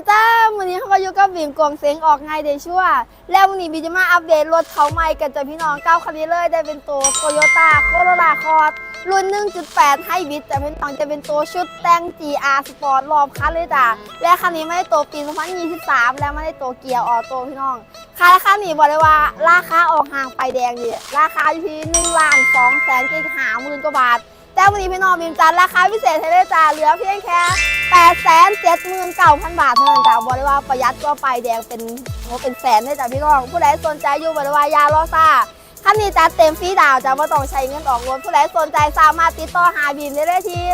กีตาร์วันนี้เขาก็อยู่กับบีมกวงเซ็งออกไงเดชั่วแล้ววันนี้บีมจะมาอัปเดตรถเขาใหม่กันจ้ะพี่น้องเก้าคันนี้เลยได้เป็นตัวโตโยต้าโคโรล่าคอร์ดรุ่น 1.8 ให้บิดจ้ะพี่น้องจะเป็นตัวชุดแต่ง GR Sport รอบคันเลยจ้ะและคันนี้ไม่ได้ตัวปี 2023 แล้วไม่ได้ตัวเกียร์ออโต้พี่น้องค่าคันนี้บอกเลยว่าราคาออกห่างไปแดงดิราคาอยู่ที่1ล้าน2แสนเจ็ดหาหมื่นกว่าบาท แต่วันนี้พี่น้องบีมจัดราคาพิเศษให้เลยจ้าเหลือเพียงแค่8 7 9 0 0 0บาทเท่านั้นจ้าบอกเลยว่าประหยัดก็ไปแดงเป็นโอเป็นแสนเลยจ้าพี่น้อง ผู้ใดสนใจอยู่บอกเลยว่ายาลอซ่าคันนี้จัดเต็มฟรีดาวจ้าไม่ต้องใช้เงินออกรถผู้ใดสนใจสามารถติดต่อหาบีมได้เลยที่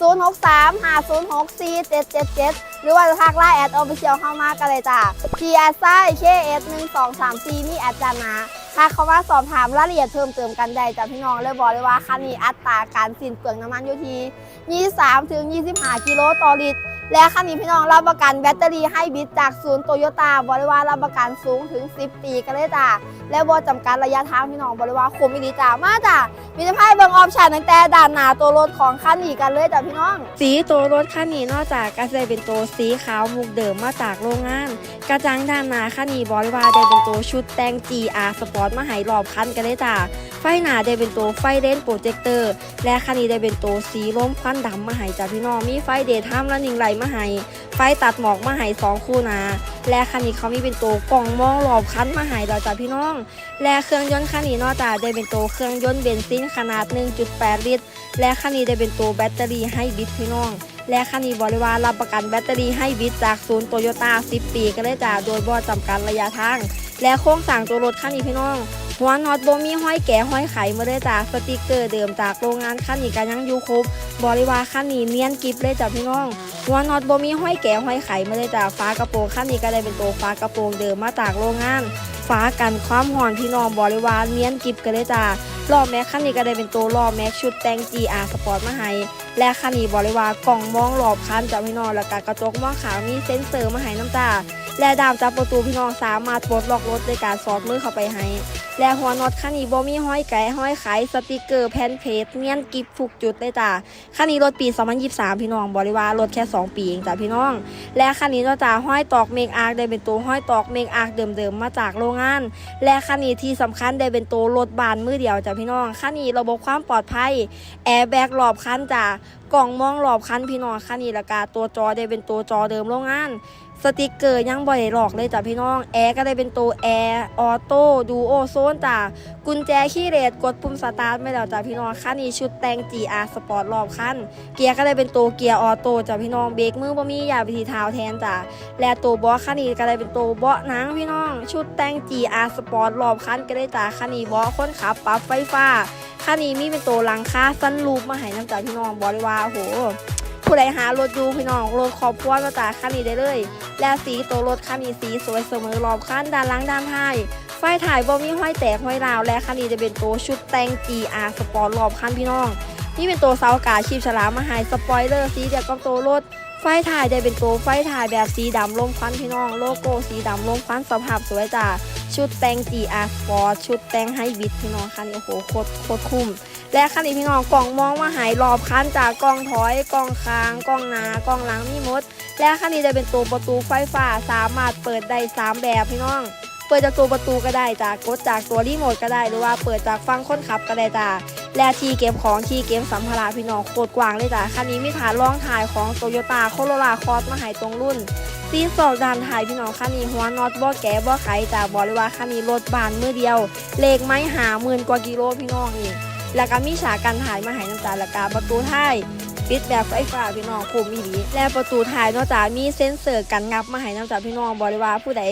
0 6 3 5 0 6 4 7 7 7 หรือว่าจะทักไลน์แอดออฟฟิเชียลเข้ามากันเลยจ้า T S I K S 1 2 3 4นี่แอดจานะ ถ้าเขามาสอบถามรายละเอียดเพิ่มเติมกันได้จากพี่น้องเลยบอกเลยว่าคันนี้อัตราการสิ้นเปลืองน้ำมันอยู่ที่ 23ถึง25 กิโลต่อลิตร และคันนี้พี่น้องรับประกันแบตเตอรี่ให้บิดจากศูนย์โตโยต้าบริวารรับประกันสูงถึง 10 ปีกันเลยจ้าและบอจำกัดระยะทางพี่น้องบริวารคุ้มอีดีจ้ามาจ้ามีจะให้เบิ่งออปชั่นตั้งแต่ด้านหน้าตัวรถของคันนี้กันเลยจ้ะพี่น้อง สีตัวรถคันนี้นอกจากกระจะเป็นตัวสีขาวมุกเดิมมาจากโรงงาน กระจังด้านหน้าคันนี้บอลว่าได้เป็นตัวชุดแต่ง GR Sport มาให้รอบคันกันเลยจ้าไฟหน้าได้เป็นตัวไฟเลนโปรเจคเตอร์และคันนี้ได้เป็นตัวสีร่มควันดำมาให้จ้าพี่น้องมีไฟเดย์ทัมและหนึ่งไหลมาให้ไฟตัดหมอกมาให้สองคู่นาและคันนี้เขามีเป็นตัวกล่องมองรอบคันมาให้เราจ้าพี่น้อง และเครื่องยนต์คันนี้นอกจากได้เป็นตัวเครื่องยนต์เบนซินขนาด 1.8 ลิตร และคันนี้ได้เป็นตัวแบตเตอรี่ให้บิดพี่น้อง และคันนี้บริวารรับประกันแบตเตอรี่ให้บิดจากศูนย์โตโยต้า10 ปีก็ได้จ้าโดยบ่จำกัดระยะทาง และโครงสร้างตัวรถคันนี้พี่น้อง หัวน็อตบ่มีห้อยแก่ห้อยไขมาเลยจ้าสติกเกอร์เดิมจากโรงงานคันนี้ก็ยังอยู่ครบ บริวารคันนี้เนียนกิบเลยจ้าพี่น้อง หัวน็อตบ่มีห้อยแก่ห้อยไขมาเลยจ้าฟ้ากระโปรงคันนี้ก็ได้เป็นตัวฟ้ากระโปรงเดิมมาจากโรงงานฟ้ากันความห่อนพี่น้องบริวารเนียนกิบกันเลยจ้ารอบแม็กคันนี้ก็ได้เป็นตัวรอบแม็กชุดแต่ง GR Sport มาให้และคันนี้บริวารกล่องมองรอบคันจากพี่น้องแล้วก็กระจกมองขาวมีเซ็นเซอร์มาให้น้ำตาและดามจับประตูพี่น้องสามารถปลดล็อกรถด้วยการสอดมือเข้าไปให้ และหัวน็อตคันนี้บ่มีห้อยไก่ห้อยไขสติกเกอร์แผ่นเพจเนียนกิฟทุกจุดเลยจ้าคันนี้รถปี 2023 พี่น้องบริวารรถแค่ 2 ปีเองจ้าพี่น้อง และคันนี้ก็จะห้อยตอกเมกอาร์ได้เป็นตัวห้อยตอกเมกอาร์เดิมๆมาจากโรงงาน และคันนี้ที่สำคัญได้เป็นตัวรถบานมือเดียวจ้ะพี่น้องคันนี้ระบบความปลอดภัยแอร์แบ็กรอบคันจ้ะกล่องมองรอบคันพี่น้องคันนี้และกาตัวจอได้เป็นตัวจอเดิมโรงงาน สติกเกอร์ยังบ่ได้หลอกเลยจ้ะพี่น้อง แอร์ก็ได้เป็นตัวแอร์ออโต้ดูโอโซนจ้ะกุญแจขี้เหรดกดปุ่มสตาร์ทไม่แล้วจ้ะพี่น้องคันนี้ชุดแต่ง GR Sport รอบคันเกียร์ก็ได้เป็นตัวเกียร์ออโต้จ้ะพี่น้องเบรกมือบ่มีอย่าไปทีเท้าแทนจ้ะและตัวเบาะคันนี้ก็ได้เป็นตัวเบาะหนังพี่น้อง ชุดแต่ง GR Sport รอบคันก็ได้จากคันนี้เบาะคนขับปรับไฟฟ้าคันนี้มีเป็นตัวหลังคาซันรูปมาให้น้ำจากพี่น้องบอกเลยว่าโอ้โหผู้ใดหารถอยู่พี่น้องรถครอบครัวมาจากคันนี้ได้เลย และสีตัวรถคันนี้สีสวยเสมอรอบคันด้านล่างด้านท้ายไฟถ่ายบ่มีห้อยแตกห้อยราว และคันนี้จะเป็นตัวชุดแต่ง GR สปอร์ตรอบคันพี่น้อง นี่เป็นตัวเสากาชีพฉลามมาหายสปอยเลอร์สีเดียวกับตัวรถไฟถ่ายได้เป็นตัวไฟถ่ายแบบสีดำลมควันพี่น้อง โลโก้สีดำลมควันสภาพสวยจ้า ชุดแตง GR Sport ชุดแตงให้บิดพี่น้องคันนี้โอ้โหโคตรโคตรคุ้มและคันนี้พี่น้องกล่องมองมาหายรอบคันจากกล้องถอยกล้องคางกล้องหน้ากล้องหลังมีหมด และคันนี้จะเป็นตัวประตูไฟฟ้าสามารถเปิดได้สามแบบพี่น้อง เปิดจากตัวประตูก็ได้จากกดจากตัวรีโมทก็ได้หรือว่าเปิดจากฟังคนขับก็ได้จ้าและทีเก็บของทีเก็บสัมภาระพี่น้องโคตรกว้างเลยจ้ะคันนี้มีฐานรองถ่ายของโตโยต้าโคโร l าคอสมาหายตรงรุ่น ซีสอกดานถ่ายพี่น้องคันนี้หัวน็อตบ่แก่บ่ไขจ้ะบอกเลยว่าคันนี้รถบานมือเดียว เลขไม้หาหมื่นกว่ากิโลพี่น้องนี่แล้วก็มีฉากกันถ่ายมาใหายน้ำตาและกาประตูท้ายปิดแบบไฟฟ้าพี่น้องคุมอีหลีและประตูท้ายนอกจากมีเซ็นเซอร์กันงับมาใหายน้ำตาพี่น้องบอกเลยว่าผู้ใด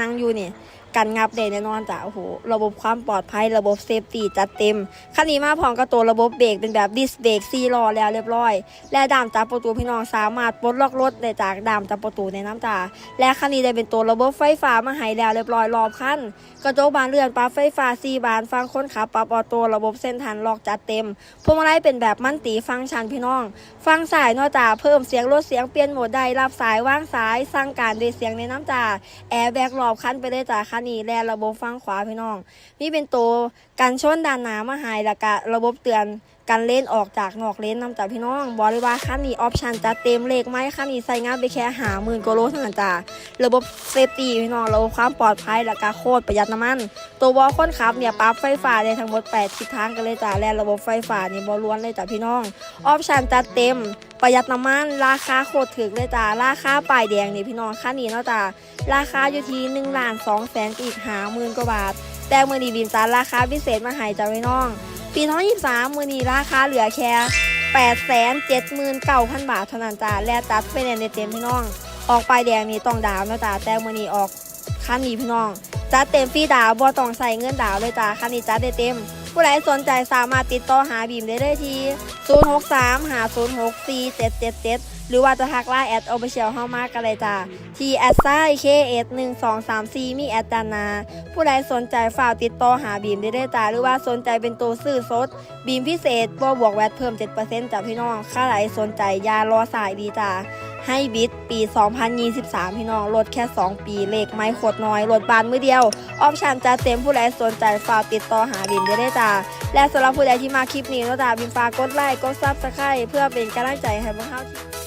นั่งอยู่นี่ กันงับได้แน่นอนจ้ะโอ้โหระบบความปลอดภัยระบบเซฟตี้จัดเต็มคันนี้มาพร้อมกับตัวระบบเบรกเป็นแบบดิสเบรกซีล้อแล้วเรียบร้อย และดามจับประตูพี่น้องสามารถปลดล็อกรถได้จากดามจับประตูในน้ำจ่าและคันนี้ได้เป็นตัวระบบไฟฟ้ามาให้แล้วเรียบร้อยรอบคันกระจกบานเลื่อนปรับไฟฟ้าซีบานฟังคนขับปรับออโต้ระบบเส้นทันล็อกจัดเต็มพวงมาลัยเป็นแบบมันตีฟังก์ชันพี่น้อง ฟังสายนอกจากเพิ่มเสียงลดเสียงเปลี่ยนโหมดได้รับสายว่างสาย สั่งการด้วยเสียงในน้ำจ่าแอร์แบกรอบคันไปได้จากคันนี้และระบบฟังขวาพี่น้องนี่เป็นตัวกันชนด้านหน้ามาหายแล้วก็ระบบเตือนกันเล่นออกจากนอกเลนนำจากพี่น้องบอกเลยว่าคันนี้ออปชันจะเต็มเลขไหมคันนี้ใส่งานไปแค่หาหมื่นกว่าโลเท่านั้นจ้าระบบเซฟตี้พี่น้องระบบความปลอดภัยและก็โคตรประหยัดน้ำมัน ตัววอลคนขับเนี่ยปั๊บไฟฟ้าได้ทั้งหมด 8 ทิศทางกันเลยจ้าและระบบไฟฟ้านี่บอล้วนเลยจ้าพี่น้องออปชันจัดเต็ม ประหยัดน้ำมันราคาโคตรถึกเลยจ้าราคาป้ายแดงนี่พี่น้องค่านี้เนาะจ้าราคาอยู่ที่1ล้าน2แสนอีกหาหมื่นกว่าบาท แต่มือนีบีมจาราคาพิเศษมาให้จ้าพี่น้อง ปี2023มือนีราคาเหลือแค่8 7 9 0 0 0บาทเท่านั้นจ้าและจัดไปในเต็มพี่น้อง ออกป้ายแดงนี่ต้องดาวเนาะจ้าแต่มือนีออกคันนี้พี่น้อง จัดเต็มฟรีดาวบ่ต้องใส่เงินดาวเลยจ้าคันนี้จัดได้เต็ม ผู้ใดสนใจสามารถติดต่อหาบีมได้เลยที่ 063หา064 777 หรือว่าจะทักไลน์แอดออฟฟิเชียลเฮามากันเลยจ้าที่แอดไซเคเอสหนึ่งสองสามสี่มีแอดดานา ผู้ใดสนใจฝากติดต่อหาบีมได้เลยจ้าหรือว่าสนใจเป็นตัวซื้อสด บีมพิเศษบ่บวกแวตเพิ่ม 7%จากพี่น้องค่าไหลสนใจยารอสายดีจ้า ให้บิดปี 2023 พี่น้องลดแค่ 2 ปีเลขไม่โคตรน้อยลดบานมือเดียว ออฟชันจะเต็มผู้ใดสนใจฝากติดต่อหาบินได้จ้าและสำหรับผู้ใดที่มาคลิปนี้นาะจ้าบินฝากกดไลค์กดซับสไครต์เพื่อเป็นกำลังใจให้พวกเขาที่